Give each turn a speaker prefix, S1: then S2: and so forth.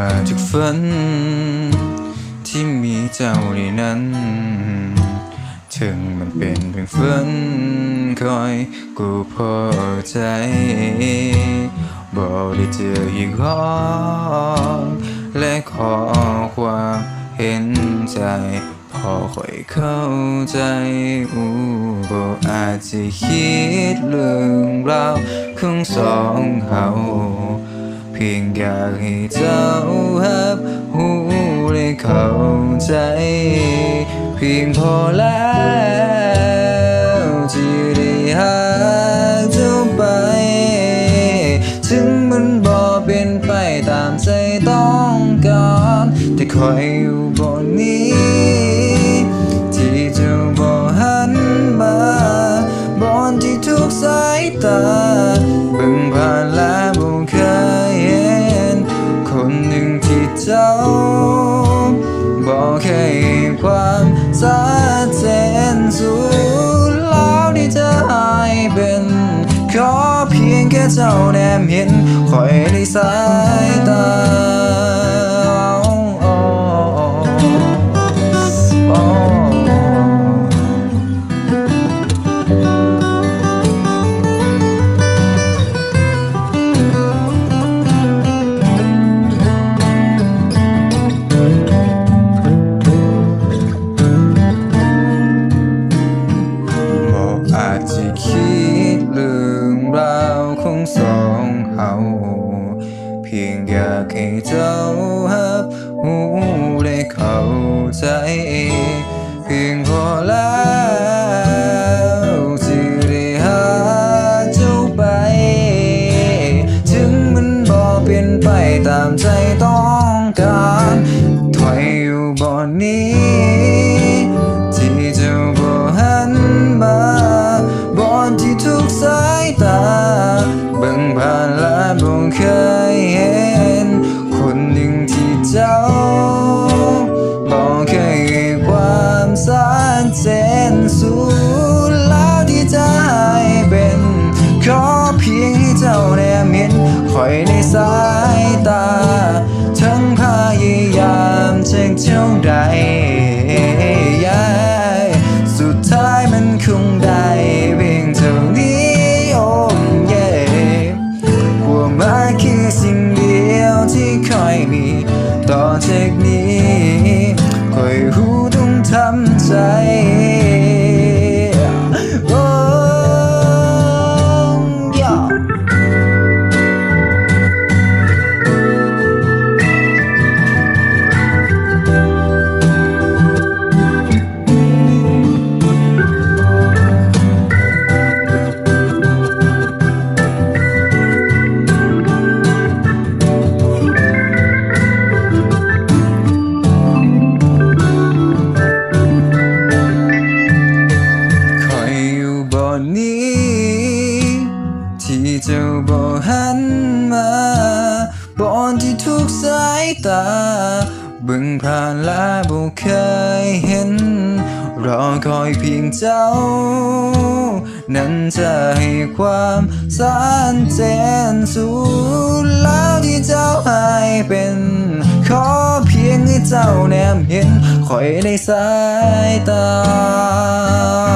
S1: ขึ้นมาจากฝัน ที่มีเจ้าในนั้น ถึงมันเป็นเพียงฝันคอยกูพอใจ บอกได้เจออีกครั้งและขอความเห็นใจ พอค่อยเข้าใจอูบ่อาจจะคิดเรื่องราวของสองเฮา พียงอยากให้เจ้าหับหูและเข้าใจ เพียงพอแล้วที่ได้หา เพียงแค่เจ้าแนมเห็นคอยในสายตา พียงอยากให้เจ้าหับหูได้เข้าใจ เพียงพอแล้วที่ได้หาเจ้าไป ถึงมันบ่เป็นไปตามใจต้องการถอยอยู่บ่อน งได้เพียงเท่านี้โอ้เย่ความมาคือสิ่งเดียวที่คอยมีต่อจากนี้ บึงผ่านและบุเคยเห็น รอคอยเพียงเจ้า นั้นจะให้ความสันเจนสูงแล้วที่เจ้าให้เป็น ขอเพียงให้เจ้าแนมเห็นคอยในสายตา